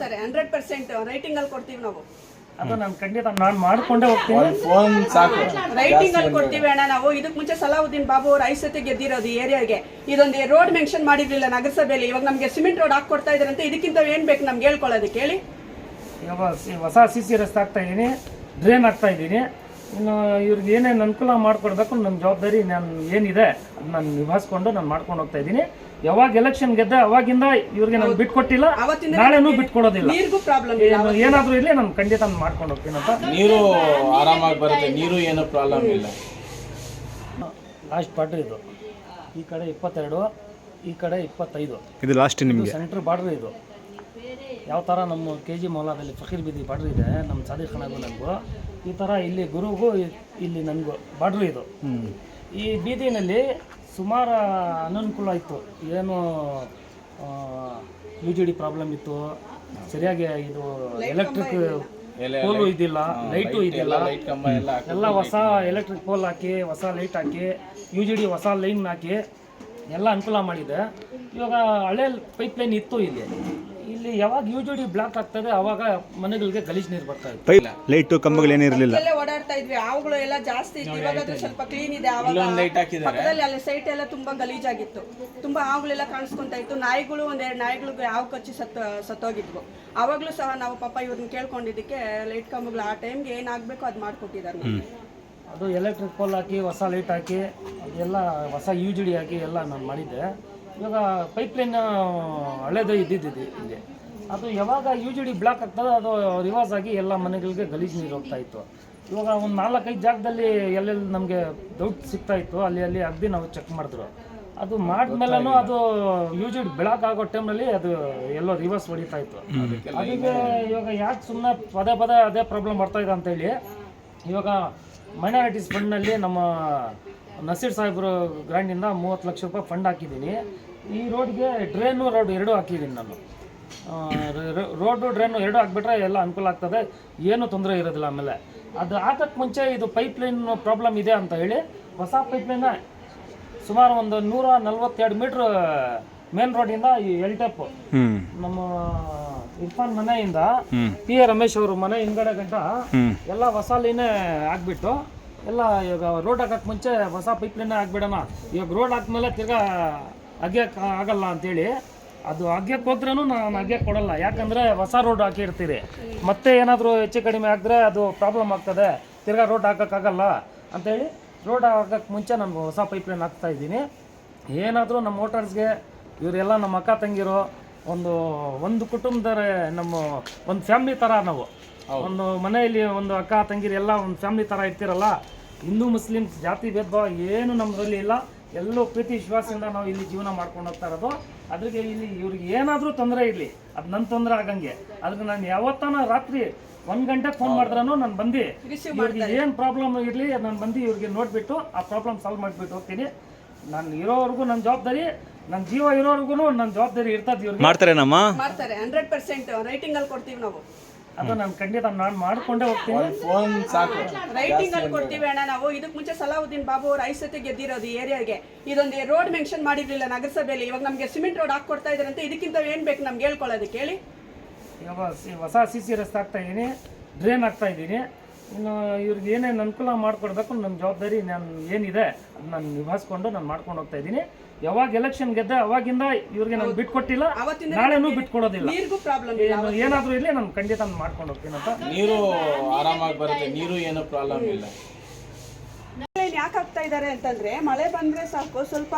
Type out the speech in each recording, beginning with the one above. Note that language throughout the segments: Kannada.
ಮಾಡ್ತಾರೆ ಹಂಡ್ರೆಡ್ ಪರ್ಸೆಂಟ್ ರೈಟಿಂಗ್ ಅಲ್ಲಿ ಕೊಡ್ತೀವಿ ನಾವು. ಅದು ನಾನು ಖಂಡಿತ ನಾನು ಮಾಡ್ಕೊಂಡೇ ಹೋಗ್ತೀನಿ. ಫೋನ್ ಸಾಕು. ರೈಟಿಂಗ್ ಅಲ್ಲಿ ಕೊಡ್ತೀವಿ ಅಣ್ಣ ನಾವು. ಇದಕ್ಕೆ ಮುಂಚೆ ಸಲಾವುದ್ದೀನ್ ಬಾಬು ಅವ್ರ ಐದು ಸತಿ ಗೆದ್ದಿರೋದು ಈ ಏರಿಯಾಗೆ ಇದೊಂದು ರೋಡ್ ಮೆನ್ಷನ್ ಮಾಡಿರ್ಲಿಲ್ಲ ನಗರಸಭೆಯಲ್ಲಿ. ಇವಾಗ ನಮಗೆ ಸಿಮೆಂಟ್ ರೋಡ್ ಹಾಕೊಡ್ತಾ ಇದಾರಂತೆ ಇದಕ್ಕಿಂತ ಏನ್ ಬೇಕು ನಮ್ಗೆ ಹೇಳ್ಕೊಳ್ಳೋದಕ್ಕೆ ಹೇಳಿ. ಇವಾಗ ಸಿ- ಹೊಸ ಸಿ ಸಿ ರಸ್ತೆ ಆಗ್ತಾ ಇದ್ದೀನಿ ಡ್ರೈನ್ ಆಗ್ತಾ ಇದ್ದೀನಿ ಇನ್ನು ಇವ್ರಿಗೆ ಏನೇನು ಅನುಕೂಲ ಮಾಡ್ಕೊಡ್ಬೇಕು ನನ್ನ ಜವಾಬ್ದಾರಿ ನಾನು ಏನಿದೆ ಅದು ನಾನು ನಿಭಾಯಿಸ್ಕೊಂಡು ನಾನು ಮಾಡ್ಕೊಂಡು ಹೋಗ್ತಾ ಇದ್ದೀನಿ ಯಾವಾಗ ಎಲೆಕ್ಷನ್ ಗೆದ್ದೆ ಅವಾಗಿಂದ ಇವ್ರಿಗೆ ನಾನು ಬಿಟ್ಕೊಟ್ಟಿಲ್ಲ. ನಾಳೆನೂ ಬಿಟ್ಕೊಡೋದಿಲ್ಲ. ನೀರಿಗೂ ಪ್ರಾಬ್ಲಮ್ ಇಲ್ಲ. ಏನಾದರೂ ಇರಲಿ ನಾನು ಖಂಡಿತ ಮಾಡ್ಕೊಂಡು ಹೋಗ್ತೀನಿ ಅಂತ. ನೀರು ಆರಾಮಾಗಿ ಬರುತ್ತೆ. ನೀರು ಏನು ಪ್ರಾಬ್ಲಮ್ ಇಲ್ಲ. ಲಾಸ್ಟ್ ಬಾರ್ಡ್ರ್ ಇದು. ಈ ಕಡೆ ಇಪ್ಪತ್ತೆರಡು ಈ ಕಡೆ ಇಪ್ಪತ್ತೈದು. ಇದು ಲಾಸ್ಟ್ ನಿಮಗೆ. ಸೆಂಟ್ರ್ ಬಾರ್ಡ್ರ್ ಇದು. ಯಾವ ಥರ ನಮ್ಮ ಕೆ ಜಿ ಮೌಲಾದಲ್ಲಿ ಫಕೀರ್ ಬೀದಿ ಬಾರ್ಡ್ರ್ ಇದೆ ನಮ್ಮ ಸಾದಿಕ್ ಖಾನಾಗೂ ನನಗೂ ಈ ಥರ ಇಲ್ಲಿ ಗುರುಗೂ ಇಲ್ಲಿ ನನಗೂ ಬಾರ್ಡ್ರ್ ಇದು. ಈ ಬೀದಿನಲ್ಲಿ ಸುಮಾರು ಅನನುಕೂಲ ಇತ್ತು ಏನು ಯು ಜಿ ಡಿ ಪ್ರಾಬ್ಲಮ್ ಇತ್ತು. ಸರಿಯಾಗಿ ಇದು ಎಲೆಕ್ಟ್ರಿಕ್ ಪೋಲು ಇದಿಲ್ಲ ಲೈಟು ಇದಿಲ್ಲ ಎಲ್ಲ ಹೊಸ ಎಲೆಕ್ಟ್ರಿಕ್ ಪೋಲ್ ಹಾಕಿ ಹೊಸ ಲೈಟ್ ಹಾಕಿ ಯು ಜಿ ಡಿ ಹೊಸ ಲೈನ್ ಹಾಕಿ ಎಲ್ಲ ಅನುಕೂಲ ಮಾಡಿದೆ. ಇವಾಗ ಹಳೆ ಪೈಪ್ ಲೈನ್ ಇತ್ತು ಇಲ್ಲಿ. ಇಲ್ಲಿ ಯಾವಾಗ ಯು ಜಿ ಡಿ ಬ್ಲಾಕ್ ಆಗ್ತದೆ ಅವಾಗ ಮನೆಗಳಿಗೆ ಗಲೀಜ್ ನೀರು ಬರ್ತಾ ಇತ್ತು. ಲೈಟ್ ಲೈಟು ಕಂಬಗಳು ಏನಿರಲಿಲ್ಲ ಇರಲಿಲ್ಲ. ಓಡಾಡ್ತಾ ಇದ್ವಿ. ಆವುಗಳು ಎಲ್ಲ ಜಾಸ್ತಿ ಇತ್ತು. ಇವಾಗ ಅದು ಸ್ವಲ್ಪ ಕ್ಲೀನ್ ಇದೆ. ಆವಾಗ ಪಕ್ಕದಲ್ಲಿ ಅಲ್ಲಿ ಸೈಟ್ ಎಲ್ಲ ತುಂಬಾ ಗಲೀಜಾಗಿತ್ತು. ತುಂಬಾ ಆವುಗಳೆಲ್ಲ ಕಾಣಿಸ್ಕೊಂತಾ ಇತ್ತು. ನಾಯಿಗಳು ಒಂದೆರಡು ನಾಯಿಗಳು ಯಾವ ಕಚ್ಚಿ ಸತ್ತು ಸತ್ತೋಗಿದ್ವು. ಅವಾಗ್ಲೂ ಸಹ ನಾವು ಪಾಪ ಇವ್ರನ್ನ ಕೇಳ್ಕೊಂಡಿದ್ದಕ್ಕೆ ಲೈಟ್ ಕಂಬಗಳು ಆ ಟೈಮ್ಗೆ ಏನಾಗಬೇಕು ಅದು ಮಾಡಿಕೊಟ್ಟಿದ್ದಾರೆ ನಮ್ಗೆ. ಅದು ಎಲೆಕ್ಟ್ರಿಕ್ ಪೋಲ್ ಹಾಕಿ ಹೊಸ ಲೈಟ್ ಹಾಕಿ ಅದೆಲ್ಲ ಹೊಸ ಯು ಜಿ ಡಿ ಹಾಕಿ ಎಲ್ಲ ನಾನು ಮಾಡಿದ್ದೆ. ಇವಾಗ ಪೈಪ್ ಲೈನ್ ಹಳೇದು ಇದ್ದಿದ್ದು ಇಲ್ಲಿ ಅದು ಯಾವಾಗ ಯು ಜಿ ಡಿ ಬ್ಲಾಕ್ ಆಗ್ತದೆ ಅದು ರಿವರ್ಸ್ ಆಗಿ ಎಲ್ಲ ಮನೆಗಳಿಗೆ ಗಲೀಜು ನೀರು ಹೋಗ್ತಾ ಇತ್ತು. ಇವಾಗ ಒಂದು ನಾಲ್ಕೈದು ಜಾಗದಲ್ಲಿ ಎಲ್ಲೆಲ್ಲಿ ನಮಗೆ ಡೌಟ್ ಸಿಗ್ತಾ ಇತ್ತು ಅಲ್ಲಿ ಅಲ್ಲಿ ಅಗ್ದಿ ನಾವು ಚೆಕ್ ಮಾಡಿದ್ರು. ಅದು ಮಾಡಿದ್ಮೇಲೂ ಅದು ಯು ಜಿ ಡಿ ಬೆಳಕ್ ಆಗೋ ಟೈಮ್ನಲ್ಲಿ ಅದು ಎಲ್ಲೋ ರಿವರ್ಸ್ ಹೊಡಿತಾ ಇತ್ತು. ಅದಕ್ಕೆ ಇವಾಗ ಯಾಕೆ ಸುಮ್ಮನೆ ಪದೇ ಪದೇ ಅದೇ ಪ್ರಾಬ್ಲಮ್ ಬರ್ತಾ ಇದೆ ಅಂತೇಳಿ ಇವಾಗ ಮೈನಾರಿಟೀಸ್ ಫಂಡ್ನಲ್ಲಿ ನಮ್ಮ ನಸೀರ್ ಸಾಹೇಬ್ರು ಗ್ರ್ಯಾಂಡಿಂದ ಮೂವತ್ತು ಲಕ್ಷ ರೂಪಾಯಿ ಫಂಡ್ ಹಾಕಿದ್ದೀನಿ. ಈ ರೋಡ್ಗೆ ಡ್ರೈನು ರೋಡ್ ಎರಡೂ ಹಾಕಿದ್ದೀನಿ ನಾನು. ರೋಡು ಡ್ರೈನು ಎರಡೂ ಹಾಕ್ಬಿಟ್ರೆ ಎಲ್ಲ ಅನುಕೂಲ ಆಗ್ತದೆ. ಏನೂ ತೊಂದರೆ ಇರೋದಿಲ್ಲ ಆಮೇಲೆ. ಅದು ಹಾಕಕ್ಕೆ ಮುಂಚೆ ಇದು ಪೈಪ್ ಲೈನ್ ಪ್ರಾಬ್ಲಮ್ ಇದೆ ಅಂತ ಹೇಳಿ ಹೊಸ ಪೈಪ್ ಲೈನ ಸುಮಾರು ಒಂದು ನೂರ ನಲ್ವತ್ತೆರಡು ಮೀಟ್ರ್ ಮೇನ್ ರೋಡಿಂದ ಈ ಎಲ್ ಟೆಪ್ ನಮ್ಮ ಇರ್ಫಾನ್ ಮನೆಯಿಂದ ಪಿ ಎ ರಮೇಶ್ ಅವರು ಮನೆ ಹಿಂದಡೆ ಗಂಟ ಎಲ್ಲ ಹೊಸ ಲೈನೇ ಹಾಕ್ಬಿಟ್ಟು ಎಲ್ಲ ಇವಾಗ ರೋಡ್ ಹಾಕಕ್ಕೆ ಮುಂಚೆ ಹೊಸ ಪೈಪ್ ಲೈನ್ ಹಾಕ್ಬಿಡೋಣ ಇವಾಗ ರೋಡ್ ಹಾಕ್ಮೇಲೆ ತಿರ್ಗಾ ಅಗ್ಯಕ್ಕೆ ಆಗಲ್ಲ ಅಂತೇಳಿ. ಅದು ಅಗ್ಯಕ್ಕೆ ಹೋದ್ರೂ ನಾನು ಅಗ್ಯಕ್ಕೆ ಕೊಡಲ್ಲ. ಯಾಕಂದರೆ ಹೊಸ ರೋಡ್ ಹಾಕಿರ್ತೀರಿ. ಮತ್ತೆ ಏನಾದರೂ ಹೆಚ್ಚು ಕಡಿಮೆ ಆಗಿದ್ರೆ ಅದು ಪ್ರಾಬ್ಲಮ್ ಆಗ್ತದೆ. ತಿರ್ಗಾ ರೋಡ್ ಹಾಕೋಕ್ಕಾಗಲ್ಲ ಅಂತೇಳಿ ರೋಡ್ ಹಾಕಕ್ಕೆ ಮುಂಚೆ ನಾನು ಹೊಸ ಪೈಪ್ ಲೈನ್ ಹಾಕ್ತಾ ಇದ್ದೀನಿ. ಏನಾದರೂ ನಮ್ಮ ಮೋಟರ್ಸ್ಗೆ ಇವರೆಲ್ಲ ನಮ್ಮ ಅಕ್ಕ ತಂಗಿರು ಒಂದು ಒಂದು ಕುಟುಂಬದವರೇ ನಮ್ಮ ಒಂದು ಫ್ಯಾಮ್ಲಿ ಥರ ನಾವು. ಒಂದು ಮನೆಯಲ್ಲಿ ಒಂದು ಅಕ್ಕ ತಂಗಿರಿ ಎಲ್ಲ ಒಂದು ಫ್ಯಾಮ್ಲಿ ಥರ ಇರ್ತೀರಲ್ಲ ಹಿಂದೂ ಮುಸ್ಲಿಮ್ಸ್ ಜಾತಿ ಭೇದ ಭಾವ ಏನು ನಮ್ಮದ್ರಲ್ಲಿ ಇಲ್ಲ. ಎಲ್ಲೂ ಪ್ರೀತಿ ವಿಶ್ವಾಸದಿಂದ ನಾವು ಇಲ್ಲಿ ಜೀವನ ಮಾಡ್ಕೊಂಡು ಹೋಗ್ತಾ ಇರೋದು. ಅದ್ರಿಗೆ ಇಲ್ಲಿ ಇವ್ರಿಗೆ ಏನಾದರೂ ತೊಂದರೆ ಇರಲಿ ಅದು ನನ್ನ ತೊಂದರೆ ಆಗಂಗೆ. ಅದಕ್ಕೆ ನಾನು ಯಾವತ್ತಾನ ರಾತ್ರಿ ಒಂದು ಗಂಟೆಗೆ ಫೋನ್ ಮಾಡಿದ್ರೂ ನಾನು ಬಂದು ಇವ್ರಿಗೆ ಏನು ಪ್ರಾಬ್ಲಮ್ ಇರಲಿ ನಾನು ಬಂದು ಇವ್ರಿಗೆ ನೋಡಿಬಿಟ್ಟು ಆ ಪ್ರಾಬ್ಲಮ್ ಸಾಲ್ವ್ ಮಾಡಿಬಿಟ್ಟು ಹೋಗ್ತೀನಿ. ನಾನು ಇರೋವರೆಗೂ ನನ್ನ ಜವಾಬ್ದಾರಿ ನನ್ನ ಜೀವ ಇರೋರ್ಗು ನನ್ನ ಜವಾಬ್ದಾರಿ ಇರ್ತದೆ ಇವ್ರಿಗೆ. ಮಾಡ್ತಾರೇನಮ್ಮ? ಮಾಡ್ತಾರೆ ಹಂಡ್ರೆಡ್ ಪರ್ಸೆಂಟ್ ರೈಟಿಂಗ್ ಅಲ್ಲಿ ಕೊಡ್ತೀವಿ ನಾವು. ಅದು ನಾನು ಖಂಡಿತ ನಾನು ಮಾಡ್ಕೊಂಡೇ ಹೋಗ್ತೀನಿ. ಫೋನ್ ಸಾಕು. ರೈಟಿಂಗ್ ಅಲ್ಲಿ ಕೊಡ್ತೀವಿ ಅಣ್ಣ ನಾವು. ಇದಕ್ಕೆ ಮುಂಚೆ ಸಲಾವುದ್ದೀನ್ ಬಾಬು ಅವರು ಐದು ಸತಿ ಗೆದ್ದಿರೋದು ಈ ಏರಿಯಾಗೆ. ಇದೊಂದು ರೋಡ್ ಮೆನ್ಷನ್ ಮಾಡಿರ್ಲಿಲ್ಲ ನಗರಸಭೆಯಲ್ಲಿ. ಇವಾಗ ನಮಗೆ ಸಿಮೆಂಟ್ ರೋಡ್ ಹಾಕೊಡ್ತಾ ಅಂತ ಇದಕ್ಕಿಂತ ಏನ್ ಬೇಕು ನಮ್ಗೆ ಹೇಳ್ಕೊಳ್ಳೋದಕ್ಕೆ ಹೇಳಿ. ಇವಾಗ ಸಿ- ಹೊಸ ಸಿ ಸಿ ರಸ್ತೆ ಹಾಕ್ತಾ ಇದ್ದೀನಿ ಡ್ರೈನ್ ಹಾಕ್ತಾ ಇದ್ದೀನಿ ಇನ್ನು ಇವ್ರಿಗೆ ಏನೇನು ಅನುಕೂಲ ಮಾಡಿಕೊಡ್ಬೇಕು ನನ್ನ ಜವಾಬ್ದಾರಿ ನಾನು ಏನಿದೆ ಅದು ನಾನು ನಿಭಾಯಿಸ್ಕೊಂಡು ನಾನು ಮಾಡ್ಕೊಂಡು ಹೋಗ್ತಾ ಇದ್ದೀನಿ. ಯಾವಾಗ ಎಲೆಕ್ಷನ್ ಗೆದ್ದೆ ಅವಾಗಿಂದ ಇವ್ರಿಗೆ ನಾನು ಬಿಟ್ಕೊಟ್ಟಿಲ್ಲ ಅವತ್ತಿಂದ ನಾಳೆನೂ ಬಿಟ್ಕೊಡೋದಿಲ್ಲ ನೀರಿಗೂ ಪ್ರಾಬ್ಲಮ್ ಏನಾದರೂ ಇರಲಿ ನಾನು ಖಂಡಿತ ನಾನು ಮಾಡ್ಕೊಂಡು ಹೋಗ್ತೀನಿ ಅಂತ. ನೀರು ಆರಾಮಾಗಿ ಬರುತ್ತೆ. ನೀರು ಏನು ಪ್ರಾಬ್ಲಮ್ ಇಲ್ಲ. ಯಾಕೆ ಆಗ್ತಾ ಇದ್ದಾರೆ ಅಂತಂದ್ರೆ ಮಳೆ ಬಂದ್ರೆ ಸಾಕು. ಸ್ವಲ್ಪ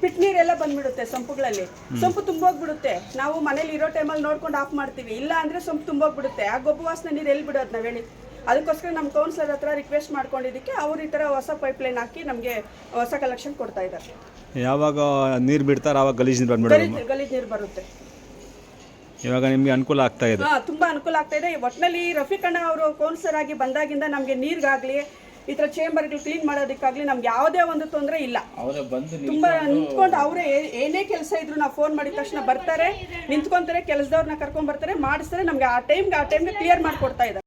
ಪಿಟ್ ನೀರೆಲ್ಲ ಬಂದ್ಬಿಡುತ್ತೆ ಸಂಪುಗಳಲ್ಲಿ. ಸೊಂಪು ತುಂಬೋಗ್ಬಿಡುತ್ತೆ. ನಾವು ಮನೇಲಿ ಇರೋ ಟೈಮಲ್ಲಿ ನೋಡ್ಕೊಂಡು ಆಫ್ ಮಾಡ್ತೀವಿ. ಇಲ್ಲ ಅಂದ್ರೆ ಸೊಂಪು ತುಂಬೋಗ್ಬಿಡುತ್ತೆ. ಆ ಗೊಬ್ಬು ವಾಸನೆ ನೀರು ಎಲ್ಲಿ ಬಿಡೋದು ನಾವ್ ಹೇಳಿ? ಅದಕ್ಕೋಸ್ಕರ ನಮ್ಮ ಕೌನ್ಸಿಲರ್ ಹತ್ರ ರಿಕ್ವೆಸ್ಟ್ ಮಾಡ್ಕೊಂಡಿದ್ದಕ್ಕೆ ಅವರು ಈ ಥರ ಹೊಸ ಪೈಪ್ ಲೈನ್ ಹಾಕಿ ನಮಗೆ ಹೊಸ ಕಲೆಕ್ಷನ್ ಕೊಡ್ತಾ ಇದ್ದಾರೆ. ಯಾವಾಗ ನೀರು ಬಿಡ್ತಾರೆ ಆವಾಗ ಗಲೀಜ್ ನೀರು ಬಂದ್ಬಿಡೋದು ಗಲೀಜ್ ಗಲೀಜ್ ನೀರು ಬರುತ್ತೆ. ಇವಾಗ ನಿಮಗೆ ಅನುಕೂಲ ಆಗ್ತಾ ಇದೆ. ಹಾ ತುಂಬಾ ಅನುಕೂಲ ಆಗ್ತಾ ಇದೆ. ಒಟ್ಟಿನಲ್ಲಿ ರಫೀಕ್ ಅಣ್ಣ ಅವರು ಕೌನ್ಸಿಲರ್ ಆಗಿ ಬಂದಾಗಿಂದ ನಮಗೆ ನೀರಿಗಾಗ್ಲಿ ಈ ಥರ ಚೇಂಬರ್ಗಳು ಕ್ಲೀನ್ ಮಾಡೋದಕ್ಕಾಗಲಿ ನಮ್ಗೆ ಯಾವುದೇ ಒಂದು ತೊಂದರೆ ಇಲ್ಲ. ತುಂಬಾ ನಿಂತ್ಕೊಂಡು ಅವರೇ ಏನೇ ಕೆಲಸ ಇದ್ರು ನಾವು ಫೋನ್ ಮಾಡಿದ ತಕ್ಷಣ ಬರ್ತಾರೆ ನಿಂತ್ಕೊಂತಾರೆ ಕೆಲಸದವ್ರನ್ನ ಕರ್ಕೊಂಡ್ ಬರ್ತಾರೆ ಮಾಡಿಸ್ತಾರೆ ನಮ್ಗೆ ಆ ಟೈಮ್ಗೆ ಆ ಟೈಮ್ಗೆ ಕ್ಲಿಯರ್ ಮಾಡಿಕೊಡ್ತಾ ಇದ್ದಾರೆ.